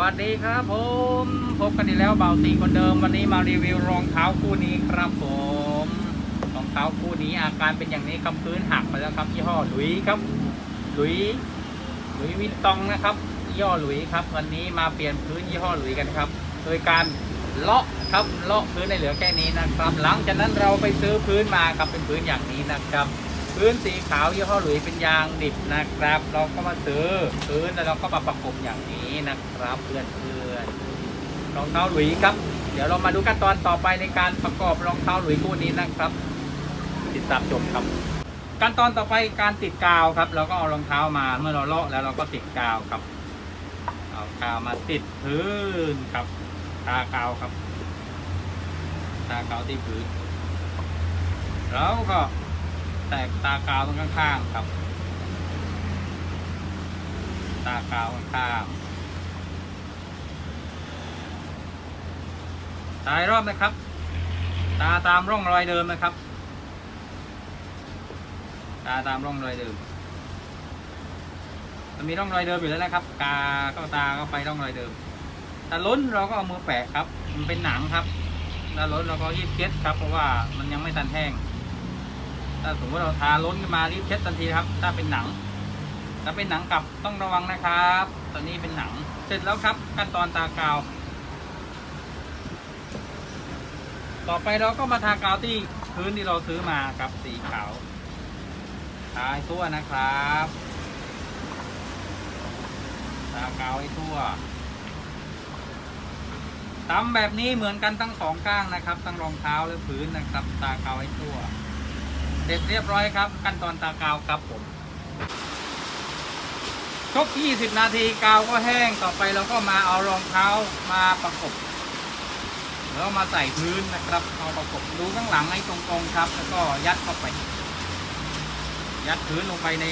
วัสดีครับผมพบกันอีกแล้วเบาตีคนเดิมวันนี้มารีวิวรองเท้าคู่นี้ครับผมรองเท้าคู่นี้อาการเป็นอย่างนี้ครับพื้นหักไปแล้วครับยี่ห้อหลุยครับหลุยหลุยวินตองนะครับยี่ห้อหลุยครับ วันนี้มาเปลี่ยนพื้นยี่ห้อหลุยกันครับ โดยการเลาะครับเลาะพื้นในเหลือแค่นี้นะครับ หลังจากนั้นเราไปซื้อพื้นมาครับเป็นพื้นอย่างนี้นะครับ พื้นสีขาวยี่ห้อหลุยเป็นยางดิบนะครับ เราก็มาซื้อพื้นแล้วเราก็มาประกบอย่างนี้นะครับเพื่อนเพื่อนรองเท้าหลุยครับ เดี๋ยวเรามาดูขั้นตอนต่อไปในการประกอบรองเท้าหลุยคู่นี้นะครับ ติดตามชมครับขั้นตอนต่อไปการติดกาวครับเราก็เอารองเท้ามาเมื่อเราเลาะแล้วเราก็ติดกาวครับเอากาวมาติดพื้นครับทากาวครับทากาวที่พื้นแล้วก็ แตกตากาวตรงข้างๆครับ ตากาวข้างๆตายรอบนะครับ ตาตามร่องรอยเดิมนะครับ ตาตามร่องรอยเดิมมันมีร่องรอยเดิมอยู่แล้วนะครับ กาก็ตาก็ไปร่องรอยเดิมแต่ล้นเราก็เอามือแปะครับ มันเป็นหนังครับถ้าล้นเราก็ยีบเช็ดครับ เพราะว่ามันยังไม่ทันแห้ง ถ้าสมมติเราทาล้นขึ้นมารีบเช็ดทันทีครับ ถ้าเป็นหนัง ถ้าเป็นหนังกลับต้องระวังนะครับ ตอนนี้เป็นหนัง เสร็จแล้วครับ ขั้นตอนตากาว ต่อไปเราก็มาทากาวที่พื้นที่เราซื้อมาครับสีขาวทาให้ทั่วนะครับทากาวให้ทั่วทำแบบนี้เหมือนกันทั้งสองข้างนะครับ ทั้งรองเท้าและพื้นนะครับ ตากาวให้ทั่ว เสร็จเรียบร้อยครับ ขั้นตอนตากาวครับผมครบ20 นาทีกาวก็แห้งต่อไปเราก็มาเอารองเท้ามาประกบ แล้วมาใส่พื้นนะครับ เอาประกบดูข้างหลังให้ตรงๆครับ แล้วก็ยัดเข้าไป ยัดพื้นลงไปใน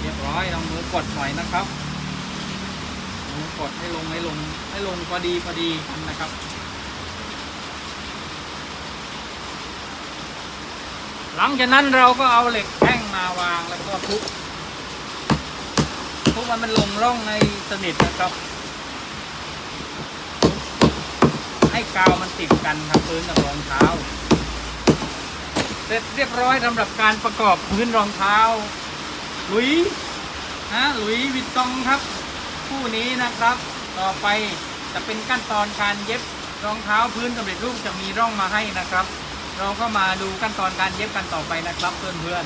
เรียบร้อยลองมือกดหน่อยนะครับมือกดให้ลงให้ลงให้ลงพอดีพอดีนะครับ หลังจากนั้นเราก็เอาเหล็กแท่งมาวางแล้วก็ทุบทุบมันมันลงร่องในสนิทนะครับ ให้กาวมันติดกันครับพื้นกับรองเท้า เสร็จเรียบร้อยสำหรับการประกอบพื้นรองเท้า ลุยนะลุยวิตตองครับ คู่นี้นะครับ ต่อไปจะเป็นขั้นตอนการเย็บรองเท้าพื้นสำเร็จรูปจะมีร่องมาให้นะครับ เราก็มาดูขั้นตอนการเย็บกันต่อไปนะครับเพื่อน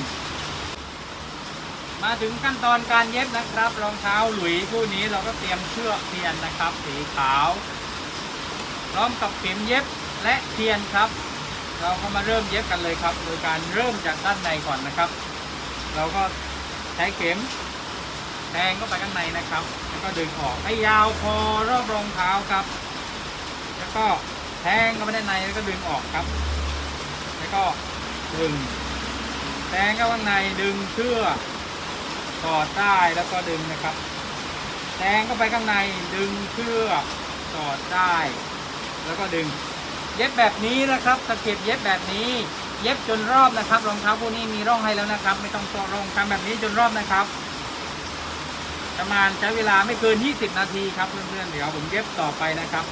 ๆ มาถึงขั้นตอนการเย็บนะครับรองเท้าหลุยคู่นี้เราก็เตรียมเชือกเทียนนะครับ สีขาว พร้อมกับเข็มเย็บและเทียนครับ เราก็มาเริ่มเย็บกันเลยครับ โดยการเริ่มจากด้านในก่อนนะครับ เราก็ใช้เข็มแทงเข้าไปข้างในนะครับ แล้วก็ดึงออกให้ยาวพอรอบรองเท้าครับ แล้วก็แทงเข้าไปด้านในแล้วก็ดึงออกครับ แล้วก็ดึงแทงเข้าข้างในดึงเชือกกอดใต้แล้วก็ดึงนะครับแทงเข้าไปข้างในดึงเชือกกอดได้แล้วก็ดึง เย็บแบบนี้นะครับตะเข็บเย็บแบบนี้ เย็บจนรอบนะครับรองเท้าพวกนี้มีร่องให้แล้วนะครับ ไม่ต้องต่อรองทำแบบนี้จนรอบนะครับ ประมาณใช้เวลาไม่เกิน 20 นาทีครับเพื่อนๆเดี๋ยวผมเย็บต่อไปนะครับ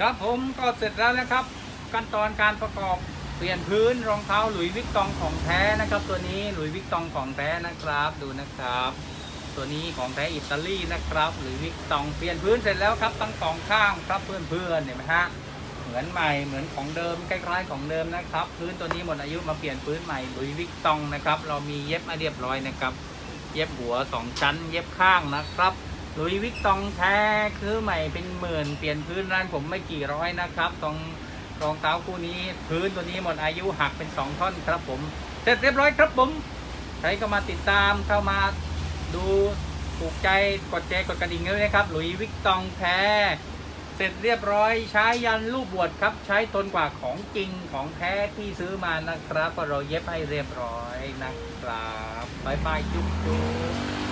ครับผมก็เสร็จแล้วนะครับ ขั้นตอนการประกอบเปลี่ยนพื้นรองเท้าหลุยวิกตองของแท้นะครับ ตัวนี้หลุยวิกตองของแท้นะครับดูนะครับ ตัวนี้ของแท้อิตาลีนะครับหรือวิกตองเปลี่ยนพื้นเสร็จแล้วครับทั้งสองข้างครับเพื่อนๆเห็นไหมฮะเหมือนใหม่เหมือนของเดิมคล้ายๆของเดิมนะครับ พื้นตัวนี้หมดอายุมาเปลี่ยนพื้นใหม่หลุยวิกตองนะครับ เรามีเย็บมาเรียบร้อยนะครับ เย็บหัวสองชั้น เย็บข้างนะครับหลุยวิกตองแท้คือใหม่เป็นหมื่นเปลี่ยนพื้นร้านผมไม่กี่ร้อยนะครับตรง รองเท้าคู่นี้ พื้นตัวนี้หมดอายุหักเป็นสองท่อนครับผม เสร็จเรียบร้อยครับผม ใครก็มาติดตามเข้ามาดูถูกใจกดแชร์กดกระดิ่งด้วยนะครับ หลุยวิกตองแท้เสร็จเรียบร้อยใช้ยันลูกบวชครับ ใช้ทนกว่าของจริงของแท้ที่ซื้อมานะครับ ก็เราเย็บให้เรียบร้อยนะครับบายบายจุ๊บจุ๊บ